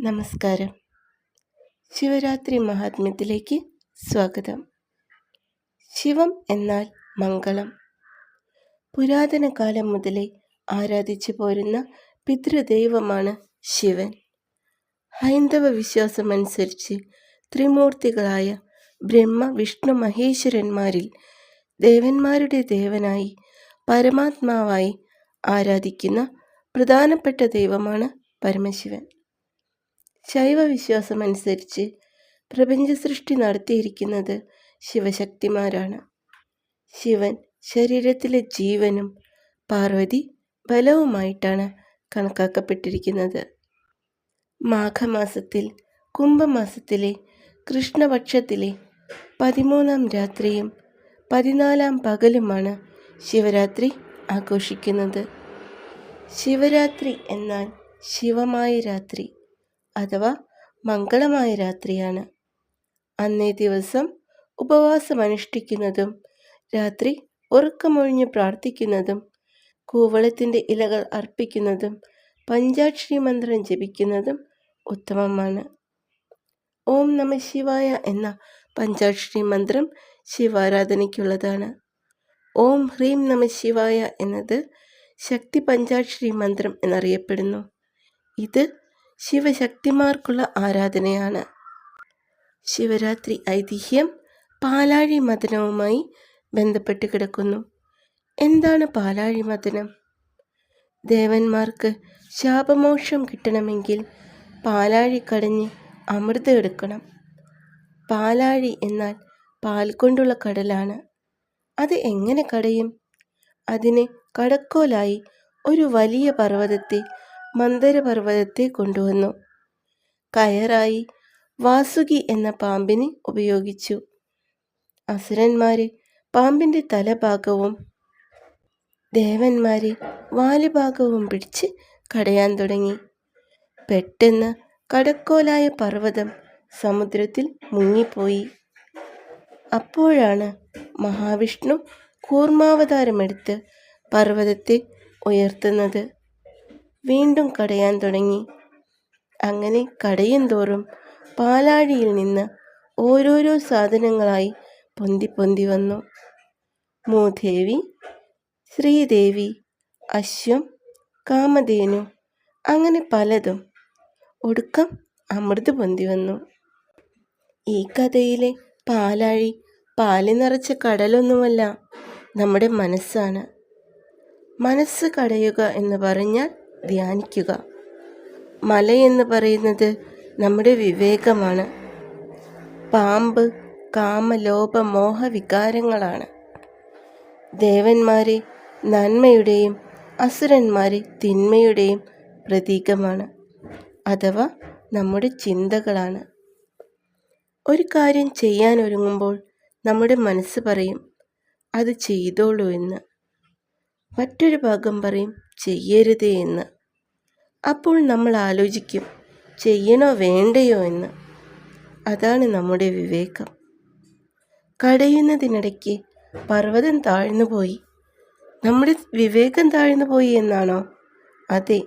നമസ്കാരം. ശിവരാത്രി മഹാത്മ്യത്തിലേക്ക് സ്വാഗതം. ശിവം എന്നാൽ മംഗളം. പുരാതന കാലം മുതലേ ആരാധിച്ചു പോരുന്ന പിതൃദൈവമാണ് ശിവൻ. ഹൈന്ദവ വിശ്വാസമനുസരിച്ച് ത്രിമൂർത്തികളായ ബ്രഹ്മ വിഷ്ണു മഹേശ്വരന്മാരിൽ ദേവന്മാരുടെ ദേവനായി പരമാത്മാവായി ആരാധിക്കുന്ന പ്രധാനപ്പെട്ട ദൈവമാണ് പരമശിവൻ. ശൈവ വിശ്വാസമനുസരിച്ച് പ്രപഞ്ച സൃഷ്ടി നടത്തിയിരിക്കുന്നത് ശിവശക്തിമാരാണ്. ശിവൻ ശരീരത്തിലെ ജീവനും പാർവതി ബലവുമായിട്ടാണ് കണക്കാക്കപ്പെട്ടിരിക്കുന്നത്. മാഘമാസത്തിൽ കുംഭമാസത്തിലെ കൃഷ്ണപക്ഷത്തിലെ പതിമൂന്നാം രാത്രിയും പതിനാലാം പകലുമാണ് ശിവരാത്രി ആഘോഷിക്കുന്നത്. ശിവരാത്രി എന്നാൽ ശിവമായ രാത്രി. അഥവാ മംഗളമായ രാത്രിയാണ്. അന്നേ ദിവസം ഉപവാസം അനുഷ്ഠിക്കുന്നതും രാത്രി ഉറക്കമൊഴിഞ്ഞ് പ്രാർത്ഥിക്കുന്നതും കൂവളത്തിന്റെ ഇലകൾ അർപ്പിക്കുന്നതും പഞ്ചാക്ഷരി മന്ത്രം ജപിക്കുന്നതും ഉത്തമമാണ്. ഓം നമ ശിവായ എന്ന പഞ്ചാക്ഷരി മന്ത്രം ശിവാരാധനയ്ക്കുള്ളതാണ്. ഓം ഹ്രീം നമ ശിവായ എന്നത് ശക്തി പഞ്ചാക്ഷരി മന്ത്രം എന്നറിയപ്പെടുന്നു. ഇത് ശിവശക്തിമാർക്കുള്ള ആരാധനയാണ്. ശിവരാത്രി ഐതിഹ്യം പാലാഴി മദനവുമായി ബന്ധപ്പെട്ട് കിടക്കുന്നു. എന്താണ് പാലാഴി മദനം? ദേവന്മാർക്ക് ശാപമോക്ഷം കിട്ടണമെങ്കിൽ പാലാഴി കടഞ്ഞ് അമൃതം എടുക്കണം. പാലാഴി എന്നാൽ പാൽ കൊണ്ടുള്ള കടലാണ്. അത് എങ്ങനെ കടയും? അതിന് കടക്കോലായി ഒരു വലിയ പർവതത്തെ മന്ദരപർവതത്തെ കൊണ്ടുവന്നു. കയറായി വാസുകി എന്ന പാമ്പിനെ ഉപയോഗിച്ചു. അസുരന്മാരെ പാമ്പിന്റെ തലഭാഗവും ദേവന്മാരെ വാലുഭാഗവും പിടിച്ച് കടയാൻ തുടങ്ങി. പെട്ടെന്ന് കടക്കോലായ പർവതം സമുദ്രത്തിൽ മുങ്ങിപ്പോയി. അപ്പോഴാണ് മഹാവിഷ്ണു കൂർമാവതാരമെടുത്ത് പർവതത്തെ ഉയർത്തുന്നത്. വീണ്ടും കടയാൻ തുടങ്ങി. അങ്ങനെ കടയും തോറും പാലാഴിയിൽ നിന്ന് ഓരോരോ സാധനങ്ങളായി പൊന്തി പൊന്തി വന്നു. മൂദേവി ശ്രീദേവി അശ്വം കാമധേനു അങ്ങനെ പലതും ഒടുക്കം അമൃത് പൊന്തി വന്നു. ഈ കഥയിലെ പാലാഴി പാലി നിറച്ച കടലൊന്നുമല്ല നമ്മുടെ മനസ്സാണ്. മനസ്സ് കടയുക എന്ന് പറഞ്ഞാൽ ധ്യാനിക്കുക. മലയെന്ന് പറയുന്നത് നമ്മുടെ വിവേകമാണ്. പാമ്പ് കാമലോപ മോഹ വികാരങ്ങളാണ്. ദേവന്മാരെ നന്മയുടെയും അസുരന്മാരെ തിന്മയുടെയും പ്രതീകമാണ്. അഥവാ നമ്മുടെ ചിന്തകളാണ്. ഒരു കാര്യം ചെയ്യാൻ ഒരുങ്ങുമ്പോൾ നമ്മുടെ മനസ്സ് പറയും അത് ചെയ്തോളൂ എന്ന്. മറ്റൊരു ഭാഗം പറയും ചെയ്യരുതേ എന്ന്. അപ്പോൾ നമ്മൾ ആലോചിക്കും ചെയ്യണോ വേണ്ടയോ എന്ന്. അതാണ് നമ്മുടെ വിവേകം. കടയുന്നതിനിടയ്ക്ക് പർവതം താഴ്ന്നു പോയി. നമ്മുടെ വിവേകം താഴ്ന്നു പോയി എന്നാണോ? അതെ.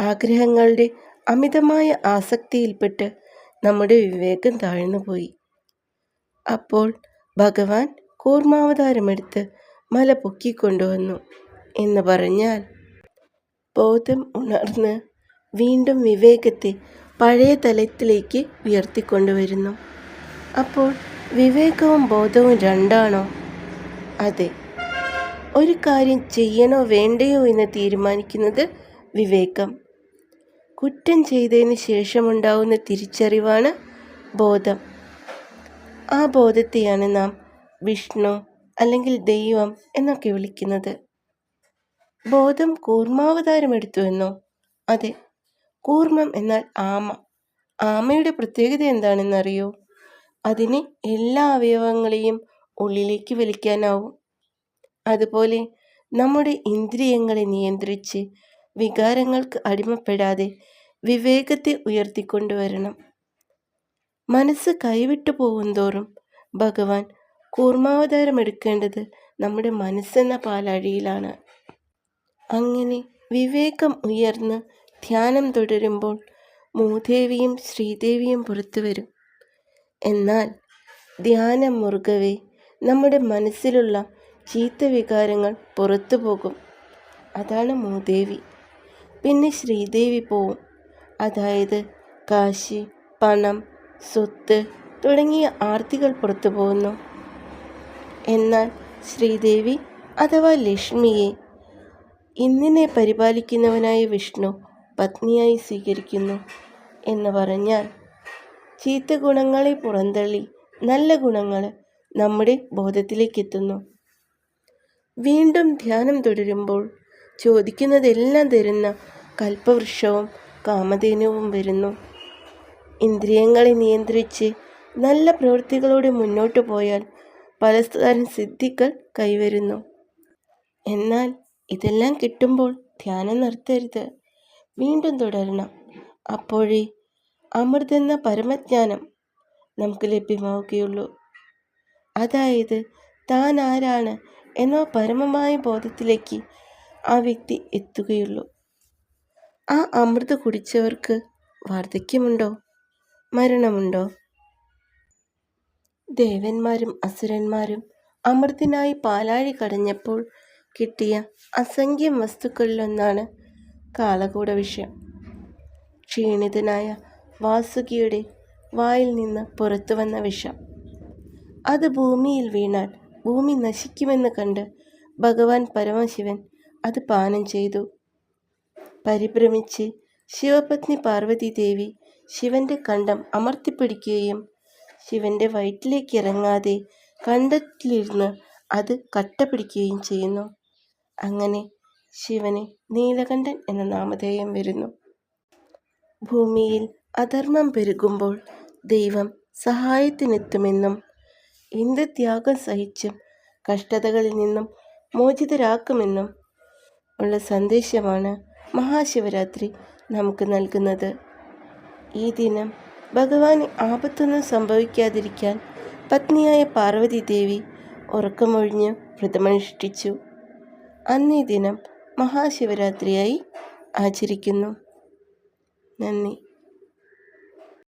ആഗ്രഹങ്ങളുടെ അമിതമായ ആസക്തിയിൽപ്പെട്ട് നമ്മുടെ വിവേകം താഴ്ന്നു പോയി. അപ്പോൾ ഭഗവാൻ കൂർമാവതാരമെടുത്ത് മല പൊക്കിക്കൊണ്ടുവന്നു. എന്ന് പറഞ്ഞാൽ ബോധം ഉണർന്ന് വീണ്ടും വിവേകത്തെ പഴയ തലത്തിലേക്ക് ഉയർത്തിക്കൊണ്ടുവരുന്നു. അപ്പോൾ വിവേകവും ബോധവും രണ്ടാണോ? അതെ. ഒരു കാര്യം ചെയ്യണോ വേണ്ടയോ എന്ന് തീരുമാനിക്കുന്നത് വിവേകം. കുറ്റം ചെയ്തതിന് ശേഷമുണ്ടാവുന്ന തിരിച്ചറിവാണ് ബോധം. ആ ബോധത്തെയാണ് നാം വിഷ്ണു അല്ലെങ്കിൽ ദൈവം എന്നൊക്കെ വിളിക്കുന്നത്. ബോധം കൂർമാവതാരമെടുത്തു എന്നോ. അതെ കൂർമം എന്നാൽ ആമ. ആമയുടെ പ്രത്യേകത എന്താണെന്നറിയോ? അതിന് എല്ലാ അവയവങ്ങളെയും ഉള്ളിലേക്ക് വലിക്കാനാവും. അതുപോലെ നമ്മുടെ ഇന്ദ്രിയങ്ങളെ നിയന്ത്രിച്ച് വികാരങ്ങൾക്ക് അടിമപ്പെടാതെ വിവേകത്തെ ഉയർത്തിക്കൊണ്ടുവരണം. മനസ്സ് കൈവിട്ടു പോകുന്തോറും ഭഗവാൻ കൂർമാവതാരം എടുക്കേണ്ടത് നമ്മുടെ മനസ്സെന്ന പാലാഴിയിലാണ്. അങ്ങനെ വിവേകം ഉയർന്ന് ധ്യാനം തുടരുമ്പോൾ മൂദേവിയും ശ്രീദേവിയും പുറത്തു വരും. എന്നാൽ ധ്യാനം മുറുകവേ നമ്മുടെ മനസ്സിലുള്ള ചീത്ത വികാരങ്ങൾ പുറത്തു പോകും. അതാണ് മൂദേവി. പിന്നെ ശ്രീദേവി പോവും. അതായത് കാശി പണം സ്വത്ത് തുടങ്ങിയ ആർത്തികൾ പുറത്തു പോകുന്നു. എന്നാൽ ശ്രീദേവി അഥവാ ലക്ഷ്മിയെ ഇന്നിനെ പരിപാലിക്കുന്നവനായ വിഷ്ണു പത്നിയായി സ്വീകരിക്കുന്നു എന്ന് പറഞ്ഞാൽ ചീത്ത ഗുണങ്ങളെ പുറന്തള്ളി നല്ല ഗുണങ്ങൾ നമ്മുടെ ബോധത്തിലേക്കെത്തുന്നു. വീണ്ടും ധ്യാനം തുടരുമ്പോൾ ചോദിക്കുന്നതെല്ലാം തരുന്ന കൽപ്പവൃക്ഷവും കാമധേനുവും വരുന്നു. ഇന്ദ്രിയങ്ങളെ നിയന്ത്രിച്ച് നല്ല പ്രവൃത്തികളോടെ മുന്നോട്ട് പോയാൽ പലതരം സിദ്ധികൾ കൈവരുന്നു. എന്നാൽ ഇതെല്ലാം കിട്ടുമ്പോൾ ധ്യാനം നിർത്തരുത്. വീണ്ടും തുടരണം. അപ്പോഴേ അമൃതെന്ന പരമജ്ഞാനം നമുക്ക് ലഭ്യമാവുകയുള്ളൂ. അതായത് താൻ ആരാണ് എന്ന പരമമായ ബോധത്തിലേക്ക് ആ വ്യക്തി എത്തുകയുള്ളൂ. ആ അമൃത് കുടിച്ചവർക്ക് വാർദ്ധക്യമുണ്ടോ? മരണമുണ്ടോ? ദേവന്മാരും അസുരന്മാരും അമൃതിനായി പാലാഴി കടഞ്ഞപ്പോൾ കിട്ടിയ അസംഖ്യം വസ്തുക്കളിലൊന്നാണ് കാളകൂട വിഷയം. ക്ഷീണിതനായ വാസുകിയുടെ വായിൽ നിന്ന് പുറത്തു വന്ന വിഷം. അത് ഭൂമിയിൽ വീണാൽ ഭൂമി നശിക്കുമെന്ന് കണ്ട് ഭഗവാൻ പരമശിവൻ അത് പാനം ചെയ്തു. പരിഭ്രമിച്ച് ശിവപത്നി പാർവതി ദേവി ശിവന്റെ കണ്ടം അമർത്തിപ്പിടിക്കുകയും ശിവന്റെ വയറ്റിലേക്ക് ഇറങ്ങാതെ കണ്ടത്തിലിരുന്ന് അത് കട്ട പിടിക്കുകയും ചെയ്യുന്നു. അങ്ങനെ ശിവന് നീലകണ്ഠൻ എന്ന നാമധേയം വരുന്നു. ഭൂമിയിൽ അധർമ്മം പെരുകുമ്പോൾ ദൈവം സഹായത്തിനെത്തുമെന്നും എന്ത് ത്യാഗം സഹിച്ചും കഷ്ടതകളിൽ നിന്നും മോചിതരാക്കുമെന്നും ഉള്ള സന്ദേശമാണ് മഹാശിവരാത്രി നമുക്ക് നൽകുന്നത്. ഈ ദിനം ഭഗവാന് ആപത്തൊന്നും സംഭവിക്കാതിരിക്കാൻ പത്നിയായ പാർവതി ദേവി ഉറക്കമൊഴിഞ്ഞ് വ്രതമനുഷ്ഠിച്ചു. അന്നേ ദിനം മഹാശിവരാത്രിയായി ആചരിക്കുന്നു. നന്ദി.